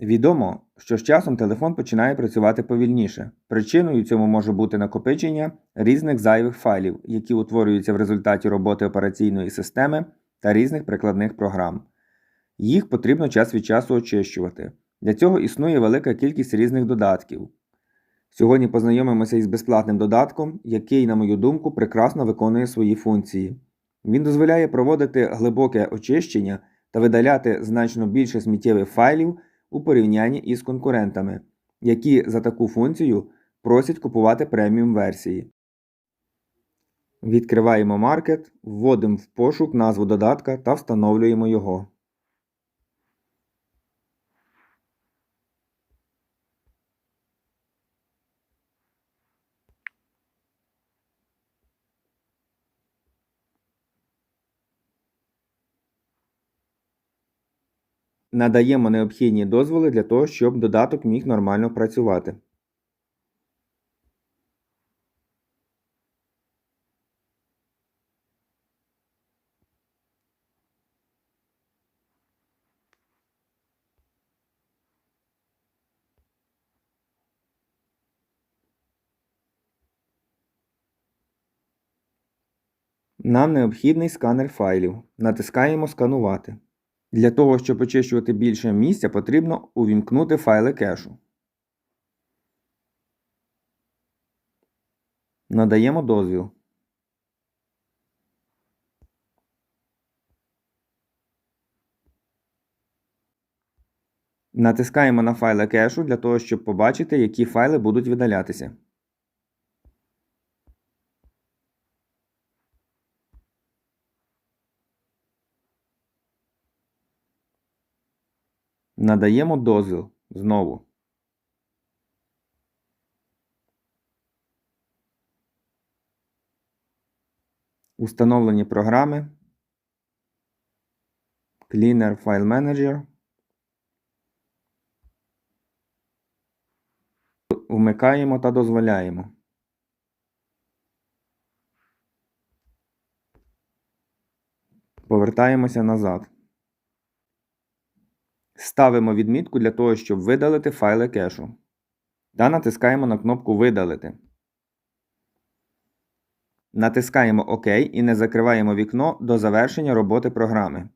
Відомо, що з часом телефон починає працювати повільніше. Причиною цьому може бути накопичення різних зайвих файлів, які утворюються в результаті роботи операційної системи та різних прикладних програм. Їх потрібно час від часу очищувати. Для цього існує велика кількість різних додатків. Сьогодні познайомимося із безплатним додатком, який, на мою думку, прекрасно виконує свої функції. Він дозволяє проводити глибоке очищення та видаляти значно більше сміттєвих файлів у порівнянні із конкурентами, які за таку функцію просять купувати преміум версії. Відкриваємо маркет, вводимо в пошук назву додатка та встановлюємо його. Надаємо необхідні дозволи для того, щоб додаток міг нормально працювати. Нам необхідний сканер файлів. Натискаємо Сканувати. Для того, щоб очищувати більше місця, потрібно увімкнути файли кешу. Надаємо дозвіл. Натискаємо на файли кешу для того, щоб побачити, які файли будуть видалятися. Надаємо дозвіл знову. Установлені програми. Cleaner File Manager. Вмикаємо та дозволяємо. Повертаємося назад. Ставимо відмітку для того, щоб видалити файли кешу. Та натискаємо на кнопку Видалити. Натискаємо ОК і не закриваємо вікно до завершення роботи програми.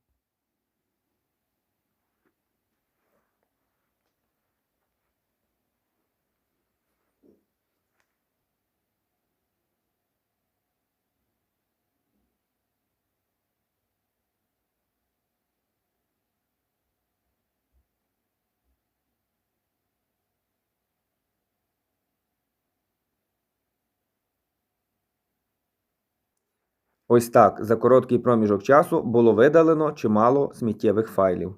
Ось так за короткий проміжок часу було видалено чимало сміттєвих файлів.